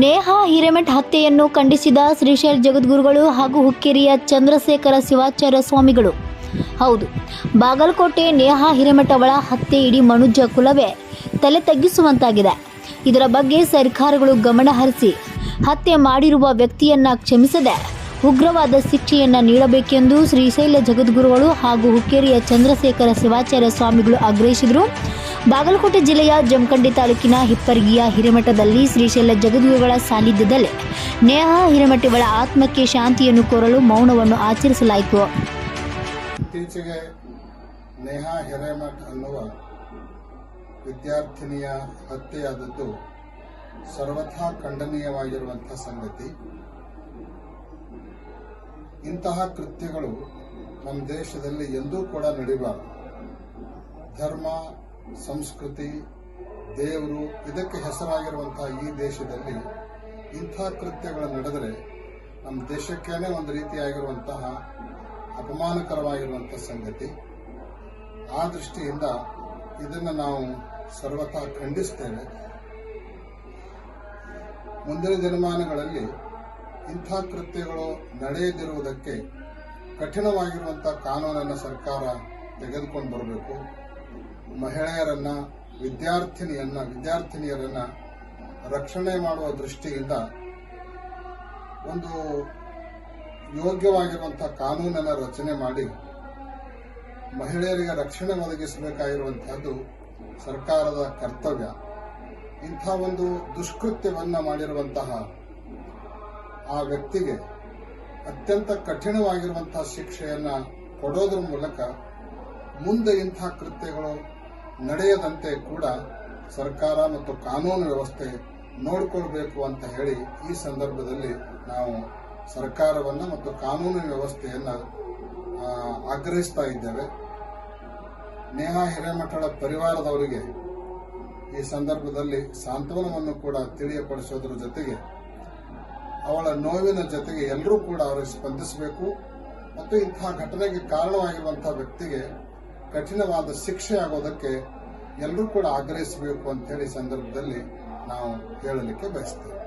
ನೇಹಾ ಹಿರೇಮಠ್ ಹತ್ಯೆಯನ್ನು ಖಂಡಿಸಿದ ಶ್ರೀಶೈಲ್ ಜಗದ್ಗುರುಗಳು ಹಾಗೂ ಹುಕ್ಕೇರಿಯ ಚಂದ್ರಶೇಖರ ಶಿವಾಚಾರ್ಯ ಸ್ವಾಮಿಗಳು. ಹೌದು, ಬಾಗಲಕೋಟೆ ನೇಹಾ ಹಿರೇಮಠ್ ಅವಳ ಹತ್ಯೆ ಇಡೀ ಮನುಜ ಕುಲವೇ ತಲೆ ತಗ್ಗಿಸುವಂತಾಗಿದೆ. ಇದರ ಬಗ್ಗೆ ಸರ್ಕಾರಗಳು ಗಮನ ಹರಿಸಿ ಹತ್ಯೆ ಮಾಡಿರುವ ವ್ಯಕ್ತಿಯನ್ನ ಕ್ಷಮಿಸದೆ ಉಗ್ರವಾದ ಶಿಕ್ಷೆಯನ್ನ ನೀಡಬೇಕೆಂದು ಶ್ರೀಶೈಲ ಜಗದ್ಗುರುಗಳು ಹಾಗೂ ಹುಕ್ಕೇರಿಯ ಚಂದ್ರಶೇಖರ ಶಿವಾಚಾರ್ಯ ಸ್ವಾಮಿಗಳು ಆಗ್ರಹಿಸಿದರು. ಬಾಗಲಕೋಟೆ ಜಿಲ್ಲೆಯ ಜಮಖಂಡಿ ತಾಲೂಕಿನ ಹಿಪ್ಪರ್ಗಿಯ ಹಿರೇಮಠದಲ್ಲಿ ಶ್ರೀಶೈಲ ಜಗದ್ಗುರುಗಳ ಸಾನ್ನಿಧ್ಯದಲ್ಲಿ ನೇಹಾ ಹಿರೇಮಠಗಳ ಆತ್ಮಕ್ಕೆ ಶಾಂತಿಯನ್ನು ಕೋರಲು ಮೌನವನ್ನು ಆಚರಿಸಲಾಯಿತು. ಇತ್ತೀಚೆಗೆ ನೇಹಾ ಹಿರೇಮಠ ಅನ್ನುವ ವಿದ್ಯಾರ್ಥಿನಿಯ ಹತ್ಯೆಯಾದದ್ದು ಸರ್ವಥಾ ಖಂಡನೀಯವಾಗಿರುವಂತಹ ಸಂಗತಿ. ಇಂತಹ ಕೃತ್ಯಗಳು ನಮ್ಮ ದೇಶದಲ್ಲಿ ಎಂದೂ ಕೂಡ ನಡೆಯಬಾರದು ಧರ್ಮ ಸಂಸ್ಕೃತಿ, ದೇವರು ಇದಕ್ಕೆ ಹೆಸರಾಗಿರುವಂತಹ ಈ ದೇಶದಲ್ಲಿ ಇಂಥ ಕೃತ್ಯಗಳು ನಡೆದರೆ ನಮ್ಮ ದೇಶಕ್ಕೇನೆ ಒಂದು ರೀತಿಯಾಗಿರುವಂತಹ ಅಪಮಾನಕರವಾಗಿರುವಂತಹ ಸಂಗತಿ. ಆ ದೃಷ್ಟಿಯಿಂದ ಇದನ್ನು ನಾವು ಸರ್ವತಃ ಖಂಡಿಸ್ತೇವೆ. ಮುಂದಿನ ದಿನಮಾನಗಳಲ್ಲಿ ಇಂಥ ಕೃತ್ಯಗಳು ನಡೆಯದಿರುವುದಕ್ಕೆ ಕಠಿಣವಾಗಿರುವಂತಹ ಕಾನೂನನ್ನು ಸರ್ಕಾರ ತೆಗೆದುಕೊಂಡು ಬರಬೇಕು. ಮಹಿಳೆಯರನ್ನ, ವಿದ್ಯಾರ್ಥಿನಿಯನ್ನ, ವಿದ್ಯಾರ್ಥಿನಿಯರನ್ನ ರಕ್ಷಣೆ ಮಾಡುವ ದೃಷ್ಟಿಯಿಂದ ಒಂದು ಯೋಗ್ಯವಾಗಿರುವಂತಹ ಕಾನೂನನ್ನು ರಚನೆ ಮಾಡಿ ಮಹಿಳೆಯರಿಗೆ ರಕ್ಷಣೆ ಒದಗಿಸಬೇಕಾಗಿರುವಂತಹದ್ದು ಸರ್ಕಾರದ ಕರ್ತವ್ಯ. ಇಂಥ ಒಂದು ದುಷ್ಕೃತ್ಯವನ್ನ ಮಾಡಿರುವಂತಹ ಆ ವ್ಯಕ್ತಿಗೆ ಅತ್ಯಂತ ಕಠಿಣವಾಗಿರುವಂತಹ ಶಿಕ್ಷೆಯನ್ನ ಕೊಡೋದ್ರ ಮೂಲಕ ಮುಂದೆ ಇಂಥ ಕೃತ್ಯಗಳು ನಡೆಯದಂತೆ ಕೂಡ ಸರ್ಕಾರ ಮತ್ತು ಕಾನೂನು ವ್ಯವಸ್ಥೆ ನೋಡಿಕೊಳ್ಬೇಕು ಅಂತ ಹೇಳಿ ಈ ಸಂದರ್ಭದಲ್ಲಿ ನಾವು ಸರ್ಕಾರವನ್ನು ಮತ್ತು ಕಾನೂನು ವ್ಯವಸ್ಥೆಯನ್ನ ಆಗ್ರಹಿಸ್ತಾ ಇದ್ದೇವೆ. ನೇಹಾ ಹಿರೇಮಠಳ ಪರಿವಾರದವರಿಗೆ ಈ ಸಂದರ್ಭದಲ್ಲಿ ಸಾಂತ್ವನವನ್ನು ಕೂಡ ತಿಳಿಯಪಡಿಸೋದ್ರ ಜೊತೆಗೆ ಅವಳ ನೋವಿನ ಜೊತೆಗೆ ಎಲ್ಲರೂ ಕೂಡ ಅವರಿಗೆ ಸ್ಪಂದಿಸಬೇಕು. ಮತ್ತು ಇಂತಹ ಘಟನೆಗೆ ಕಾರಣವಾಗಿರುವಂತಹ ವ್ಯಕ್ತಿಗೆ ಕಠಿಣವಾದ ಶಿಕ್ಷೆ ಆಗೋದಕ್ಕೆ ಎಲ್ಲರೂ ಕೂಡ ಆಗ್ರಹಿಸಬೇಕು ಅಂತ ಹೇಳಿ ಸಂದರ್ಭದಲ್ಲಿ ನಾವು ಹೇಳಲಿಕ್ಕೆ ಬಯಸ್ತೇವೆ.